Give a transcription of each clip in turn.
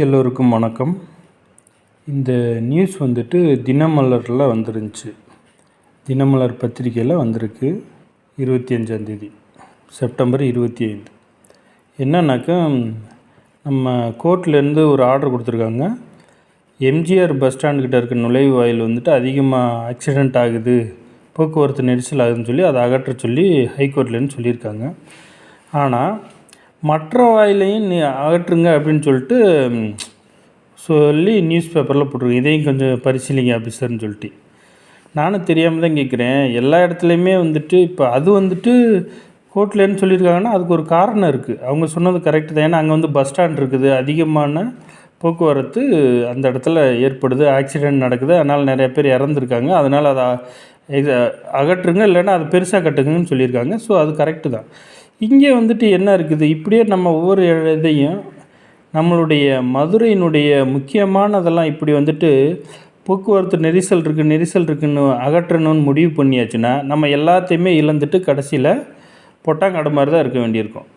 எல்லோருக்கும் வணக்கம். இந்த நியூஸ் வந்துட்டு தினமலரில் வந்துருந்துச்சு. தினமலர் பத்திரிக்கையில் வந்திருக்கு. இருபத்தி அஞ்சாந்தேதி செப்டம்பர் இருபத்தி ஐந்து என்னன்னாக்கா நம்ம கோர்ட்லேருந்து ஒரு ஆர்டர் கொடுத்துருக்காங்க. எம்ஜிஆர் பஸ் ஸ்டாண்டுக்கிட்ட இருக்க நுழைவு வாயில் வந்துட்டு அதிகமாக ஆக்சிடெண்ட் ஆகுது போக்குவரத்து நெரிசல் ஆகுதுன்னு சொல்லி அதை அகற்ற சொல்லி ஹைகோர்ட்லேருந்து சொல்லியிருக்காங்க. ஆனால் மற்ற வாயிலையும் நீ அகற்றுங்க அப்படின்னு சொல்லிட்டு சொல்லி நியூஸ் பேப்பரில் போட்டிருக்கு இதையும் கொஞ்சம் பரிசீலிங்க ஆஃபீஸர்னு சொல்லிட்டு. நானும் தெரியாமல் தான் கேட்குறேன். எல்லா இடத்துலையுமே வந்துட்டு இப்போ அது வந்துட்டு கோர்ட்லேன்னு சொல்லியிருக்காங்கன்னா அதுக்கு ஒரு காரணம் இருக்குது அவங்க சொன்னது கரெக்டு தான். ஏன்னா அங்கே வந்து பஸ் ஸ்டாண்ட் இருக்குது. அதிகமான போக்குவரத்து அந்த இடத்துல ஏற்படுது. ஆக்சிடெண்ட் நடக்குது. அதனால் நிறைய பேர் இறந்துருக்காங்க. அதனால் அதை அகற்றுங்க. இல்லைன்னா அது பெருசாக கட்டுங்கன்னு சொல்லியிருக்காங்க. ஸோ அது கரெக்டு தான். இங்கே வந்துட்டு என்ன இருக்குது? இப்படியே நம்ம ஒவ்வொரு இதையும் நம்மளுடைய மதுரையினுடைய முக்கியமானதெல்லாம் இப்படி வந்துட்டு போக்குவரத்து நெரிசல் இருக்குது நெரிசல் இருக்குன்னு அகற்றணும்னு முடிவு பண்ணியாச்சுன்னா நம்ம எல்லாத்தையுமே இழந்துட்டு கடைசியில் பொட்டாங்காடு மாதிரி தான் இருக்க வேண்டியிருக்கும்.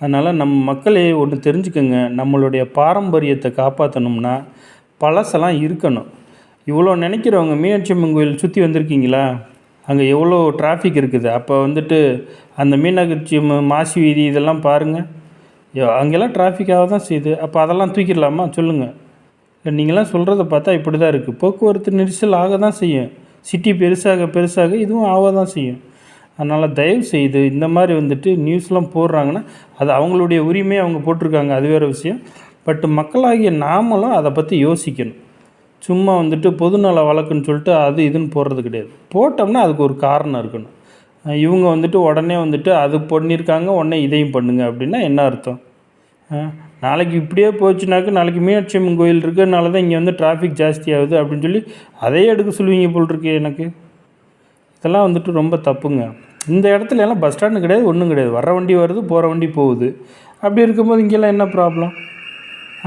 அதனால் நம்ம மக்களே ஒன்று தெரிஞ்சுக்கோங்க. நம்மளுடைய பாரம்பரியத்தை காப்பாற்றணும்னா பழசெல்லாம் இருக்கணும். இவ்வளோ நினைக்கிறவங்க மீனாட்சி அம்மன் கோயில் சுற்றி வந்திருக்கீங்களா? அங்கே எவ்வளோ டிராஃபிக் இருக்குது? அப்போ வந்துட்டு அந்த மீனாட்சி மாசி வீதி இதெல்லாம் பாருங்கள் அங்கெல்லாம் டிராஃபிக்காக தான் செய்யுது. அப்போ அதெல்லாம் தூக்கிடலாமா? சொல்லுங்கள் நீங்களாம் சொல்கிறத பார்த்தா இப்படி தான் இருக்குது போக்குவரத்து நெரிசல் ஆக தான் செய்யும். சிட்டி பெருசாக பெருசாக இதுவும் ஆக தான் செய்யும். அதனால் தயவு செய்து இந்த மாதிரி வந்துட்டு நியூஸ்லாம் போடுறாங்கன்னா அது அவங்களுடைய உரிமையை அவங்க போட்டிருக்காங்க. அது வேறு விஷயம். பட் மக்களாகிய நாமளும் அதை பற்றி யோசிக்கணும். சும்மா வந்துட்டு பொதுநல வழக்குன்னு சொல்லிட்டு அது இதுன்னு போடுறது கிடையாது. போட்டோம்னா அதுக்கு ஒரு காரணம் இருக்கணும். இவங்க வந்துட்டு உடனே வந்துட்டு அது பண்ணியிருக்காங்க உடனே இதையும் பண்ணுங்க அப்படின்னா என்ன அர்த்தம்? நாளைக்கு இப்படியே போச்சுனாக்க நாளைக்கு மீனாட்சி அம்மன் கோயில் இருக்கிறதுனால தான் இங்கே வந்து டிராஃபிக் ஜாஸ்தி ஆகுது அப்படின்னு சொல்லி அதையே எடுக்க சொல்லுவீங்க போல் இருக்கு எனக்கு. இதெல்லாம் வந்துட்டு ரொம்ப தப்புங்க. இந்த இடத்துல எல்லாம் பஸ் ஸ்டாண்டு கிடையாது ஒன்றும் கிடையாது. வர வண்டி வருது போகிற வண்டி போகுது. அப்படி இருக்கும்போது இங்கெல்லாம் என்ன ப்ராப்ளம்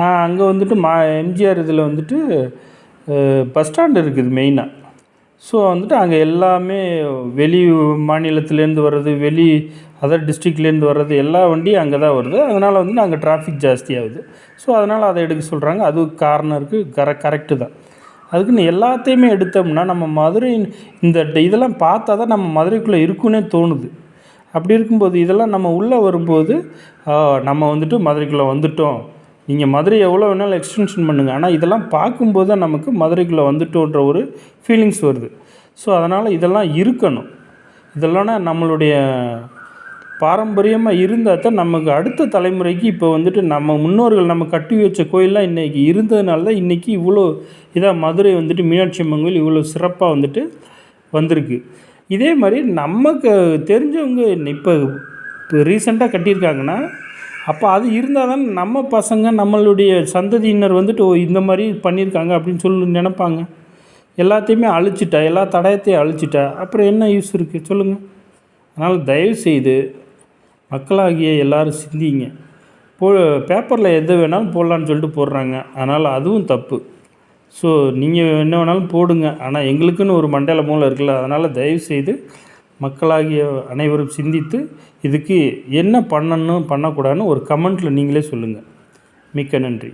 ஆ அங்கே வந்துட்டு மா எம்ஜிஆர் இதில் வந்துட்டு பஸ் ஸ்டாண்டு இருக்குது மெயினாக ஸோ வந்துட்டு அங்கே எல்லாமே வெளி மாநிலத்துலேருந்து வர்றது வெளி அதர் டிஸ்ட்ரிக்ட்லேருந்து வர்றது எல்லா வண்டியும் அங்கே தான் வருது. அதனால் வந்து அங்கே டிராஃபிக் ஜாஸ்தியாகுது. ஸோ அதனால் அதை எடுக்க சொல்கிறாங்க அது காரணம் இருக்குது கர கரெக்டு தான். அதுக்குன்னு எல்லாத்தையுமே எடுத்தோம்னா நம்ம மதுரை இந்த இதெல்லாம் பார்த்தா தான் நம்ம மதுரைக்குள்ளே இருக்குன்னே தோணுது. அப்படி இருக்கும்போது இதெல்லாம் நம்ம உள்ளே வரும்போது நம்ம வந்துட்டு மதுரைக்குள்ளே வந்துட்டோம். நீங்கள் மதுரை எவ்வளோ வேணாலும் எக்ஸ்டென்ஷன் பண்ணுங்கள் ஆனால் இதெல்லாம் பார்க்கும்போது தான் நமக்கு மதுரைக்குள்ளே வந்துட்டோன்ற ஒரு ஃபீலிங்ஸ் வருது. ஸோ அதனால் இதெல்லாம் இருக்கணும். இதெல்லாம் நம்மளுடைய பாரம்பரியமாக இருந்தால் தான் நமக்கு அடுத்த தலைமுறைக்கு இப்போ வந்துட்டு நம்ம முன்னோர்கள் நம்ம கட்டி வச்ச கோயிலெலாம் இன்றைக்கி இருந்ததுனால தான் இன்றைக்கி இவ்வளோ இதாக மதுரை வந்துட்டு மீனாட்சி அம்மன் கோயில் இவ்வளோ சிறப்பாக வந்துட்டு வந்திருக்கு. இதே மாதிரி நமக்கு தெரிஞ்சவங்க இப்போ இப்போ ரீசெண்டாக கட்டியிருக்காங்கன்னா அப்போ அது இருந்தால் தான் நம்ம பசங்க நம்மளுடைய சந்ததியினர் வந்துட்டு ஓ இந்த மாதிரி பண்ணியிருக்காங்க அப்படின்னு சொல்லி நினைப்பாங்க. எல்லாத்தையுமே அழிச்சிட்டா எல்லா தடயத்தையும் அழிச்சிட்டா அப்புறம் என்ன யூஸ் இருக்குது சொல்லுங்கள் அதனால் தயவு செய்து மக்களாகிய எல்லோரும் சிந்திங்க. போ பேப்பரில் எது வேணாலும் போடலான்னு சொல்லிட்டு போடுறாங்க. அதனால் அதுவும் தப்பு. ஸோ நீங்கள் என்ன வேணாலும் போடுங்க. ஆனால் எங்களுக்குன்னு ஒரு மண்டல மூலம் இருக்குல்ல அதனால் தயவு செய்து மக்களாகிய அனைவரும் சிந்தித்து இதுக்கு என்ன பண்ணணும் பண்ணக்கூடாதுன்னு ஒரு கமெண்ட்டில் நீங்களே சொல்லுங்கள் மிக்க நன்றி.